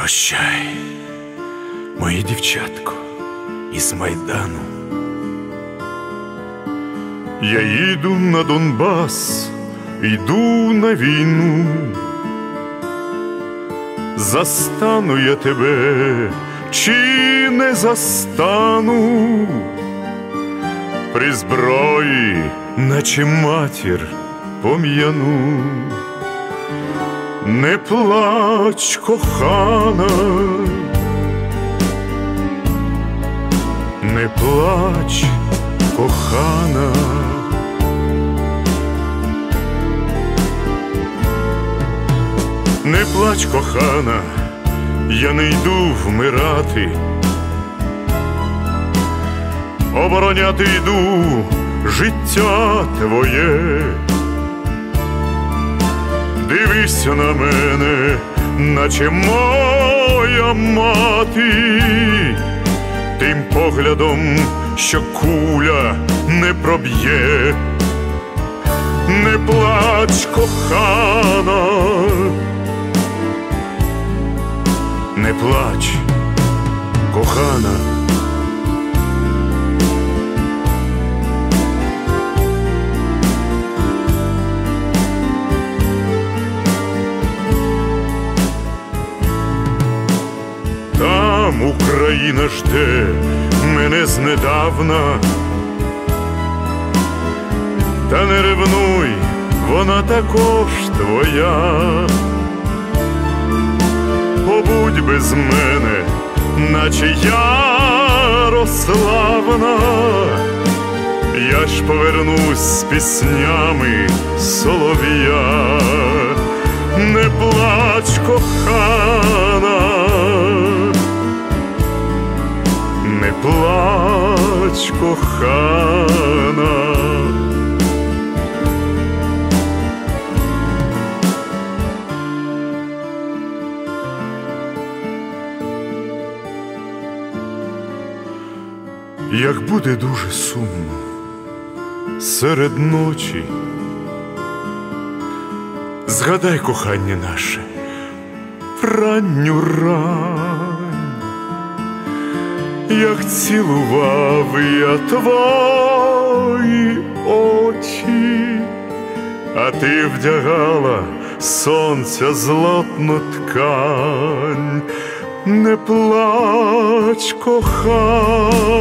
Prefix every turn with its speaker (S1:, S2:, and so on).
S1: Прощай, моє дівчатко із майдану. Я їду на Донбас, йду на війну. Застану я тебе, чи не застану, при зброї, наче матір пом'яну. Не плач, кохана, не плач, кохана. Не плач, кохана, я не йду вмирати, обороняти йду життя твоє. Дивися на мене, наче моя мати, тим поглядом, що куля не проб'є, не плач, кохана, не плач, кохана. Україна жде мене знедавна, та не ревнуй, вона також твоя. Побудь без мене, наче Ярославна, я ж повернусь з піснями солов'я, не плач, кохана. Кохана. Як буде дуже сумно серед ночі, згадай кохання наше, ранню рань як цілував я твої очі, а ти вдягала сонця злотну ткань, не плач, кохана,